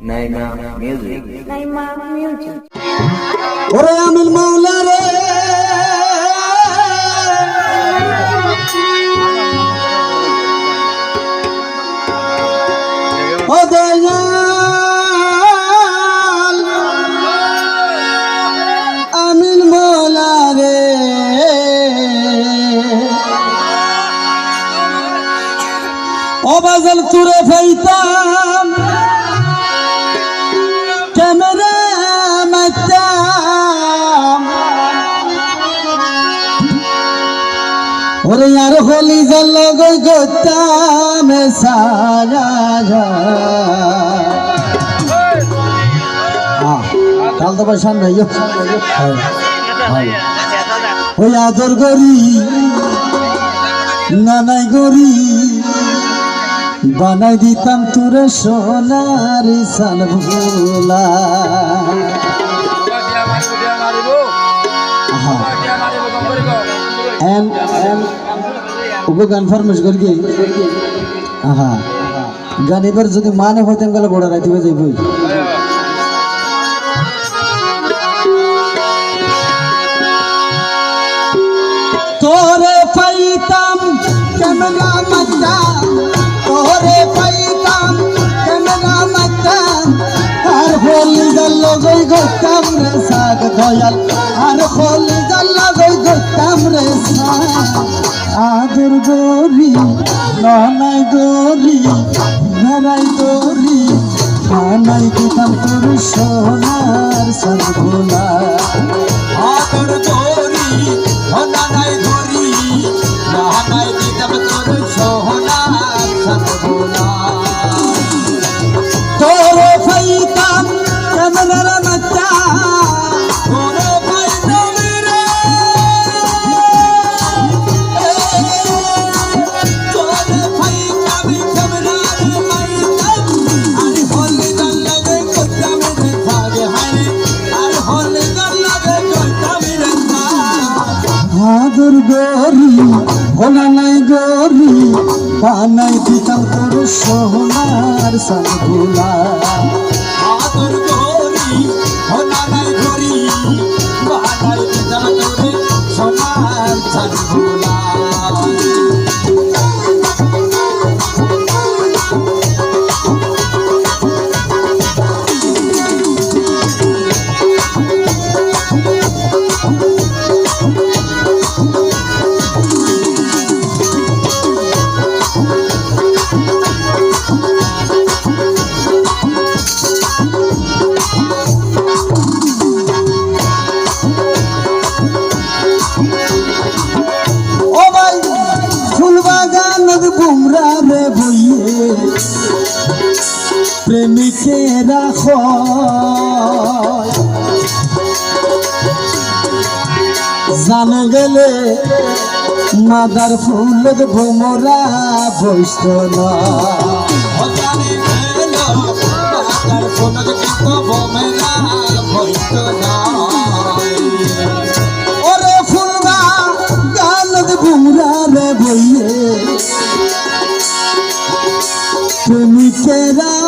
Naima Music. Naima Music. ওরে আমিল মাওলা রে ও দয়াল আমিল মাওলা রে ও বাজাল তুরে ফাইতাম ওরে আর হলি জল গতাম সারা কাল তো পয়সা নাই ওই আদর গরি নানাই গরি বানাই দিতাম তোরে সোনার সান ভোলা এম এম ওকে গান ফরমেশ করি আহা গান এবার যদি মানে হইতাম গেলে বড় রাইতে যাইব তোরে পাইতাম ক্যামেরা মাতাম তোরে পাইতাম ক্যামেরা মাতাম আর হোলি গেল গই গতাম রে সাগ আর হোলি গরি ননাই গরি নারাই গরি নানাই দিতাম তোর সোনার সাগ ভোলা ভোলা নাই গরি, বানাই দিতাম তোর সোনার সানগুলা আদর গরি হনানাই গরি বাহানাই দিতাম তোরে সোনার ছানগুলা জান গেলে মাদার ফুল ভোমরা বৈষ্ট না। ওরে ফুলবা গানত বুমরা রে বইয়ে। প্রেমিকেরা হয়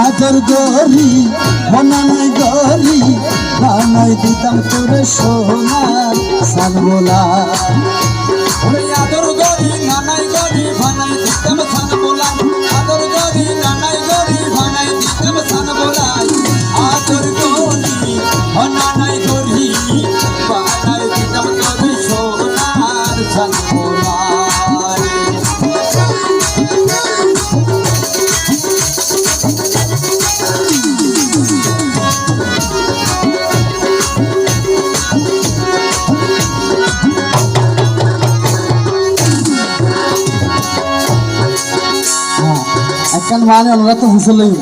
আদর গরি মনানাই গরি বানাই দিতাম তোরে সোনা সানবোলা কেন মানে ওনারা তো হুসলেই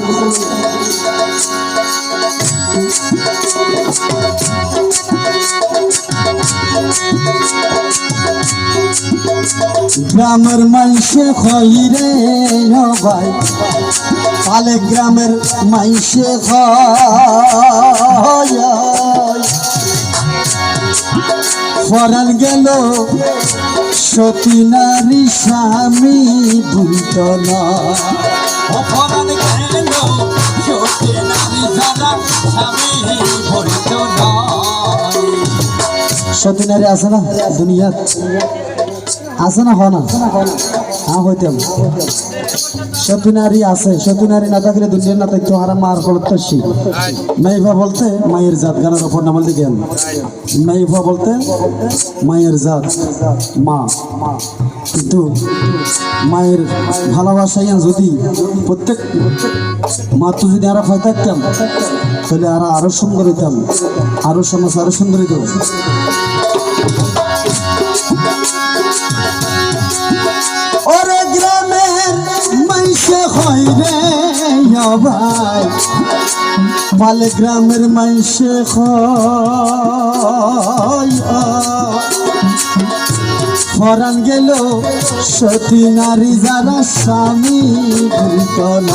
গ্রামের মাইসে খইরে ভাই, পালে গ্রামের মাইসে ফরান গেল সতী নারী স্বামী ভুলত অপরাধ সতী নারী আছে না দুনিয়া আছে না হয় না? হ্যাঁ হইতাম সতী আছে সতী নারী না থাকলে দুনিয়ার না থাকতো আর মার করতো শি মাইফা বলতে মায়ের জাত, গানের ওপর নামাল দিকে মাইফা বলতে মায়ের জাত, মা। কিন্তু মায়ের ভালোবাসাই যদি প্রত্যেক মা যদি আরও হয় থাকতাম, তাহলে আর আরও সুন্দর হইতাম, আরও সমাজ আরও সুন্দর হইতাম রে ভাই পালে গ্রামের হয় ফরান গেল সতী নারী যারা স্বামী গেল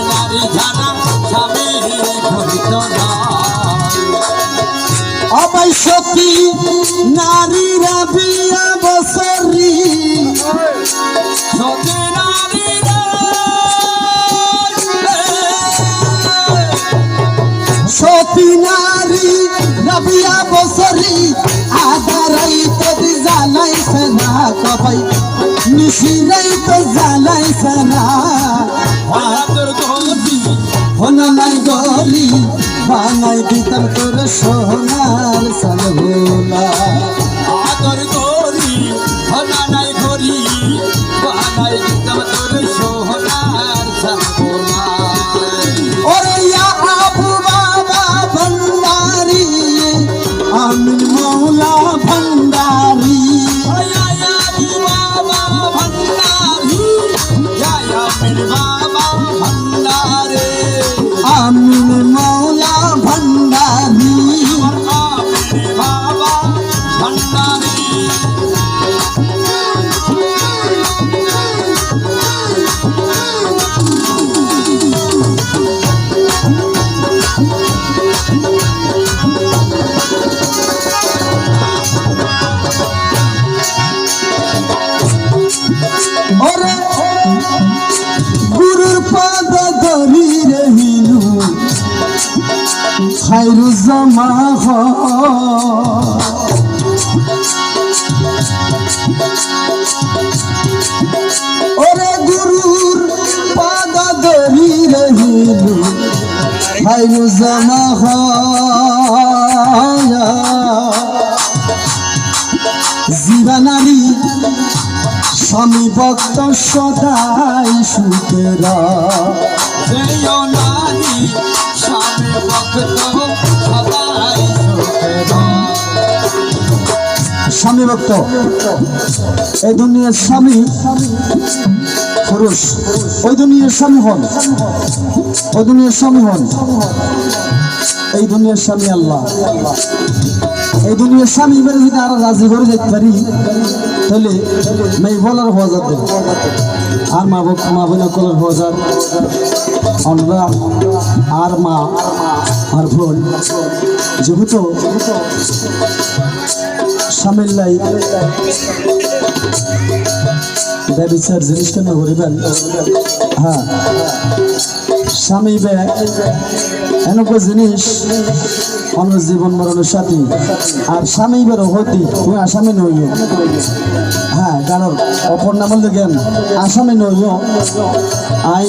নারী যারা স্বামী সতী নারীরা বিয়া বসরি সত্যি নারী ওরে গুরুর পদ ধরি রহিলু খাইরু জমা ওরে গুরুর পদ ধরি রহিলু জীবনালী স্বামী ভক্ত সদাই সুখেরা স্বামী ভক্ত এই দুনিয়ার স্বামী পুরুষ। ওই দুনিয়ার স্বামী হন। ওই দুনিয়ার স্বামী হন। এই দুনিয়ার স্বামী আল্লাহ। এই দুনিয়ার স্বামী এবারে যদি আরও রাজি করে যেতে পারি, তাহলে মেয়ে বলার হওয়া যাবে। আর মা বোনা কলার হওয়া যাবে। আমরা আর মা আর বোন, যেহেতু স্বামীর লাই ব্যবচার জিনিসটা না করিবেন হ্যাঁ স্বামী বে এনেকুৱা জিনিস অন্য জীবন মরণের সাথী আর স্বামী বেরো হতি তুমি আসামি নইও। হ্যাঁ কারণ অপর নাম দেখেন আসামি নইও। আই,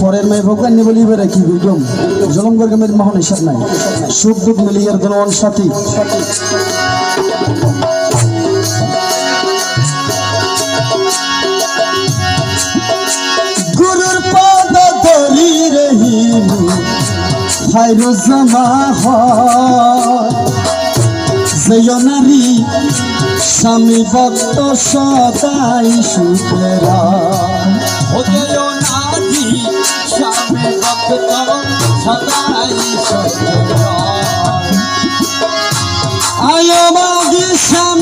পরের মেয়ে ভগবান নি বলি বেড়ে কি বুঝলাম জলম মেয়ের মহন হিসাব নাই। সুখ দুঃখ মিলিয়ার কোনো সাথী রহিলু হাইরো জমা হয়। নারী স্বামী ভক্ত সদাই সুখেরা। স্বামী ভক্ত সদাই আয় মাগি স্বামীর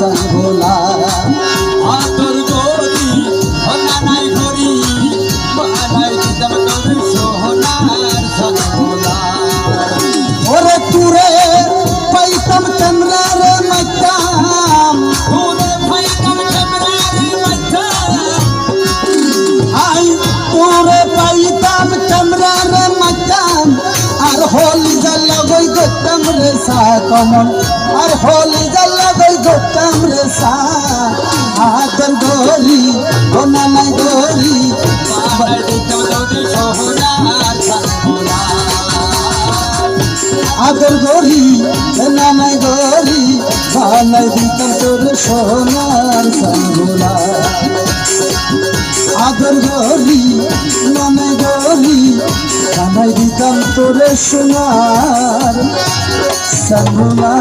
সোনার সাঙ্গোলা আতর গরি হনা নাই গরি বানাই দিতাম তোর সোহনার সনবোলা ওরে তুরে, পাইতাম চন্দ্রার মাইতাম। তোরে পাইতাম গতাম রে আর হোলি জ্বালা গতাম রে সা আদর গরি হোনা নাই গরি বানাই দিতাম তোর সোহনার সনবোলা আদর গরি নানাই গরি বানাই দিতাম তোর সোনার সাঙ্গুলা আদর গরি নানাই গরি বানাই দিতাম তোর সোনার সাঙ্গুলা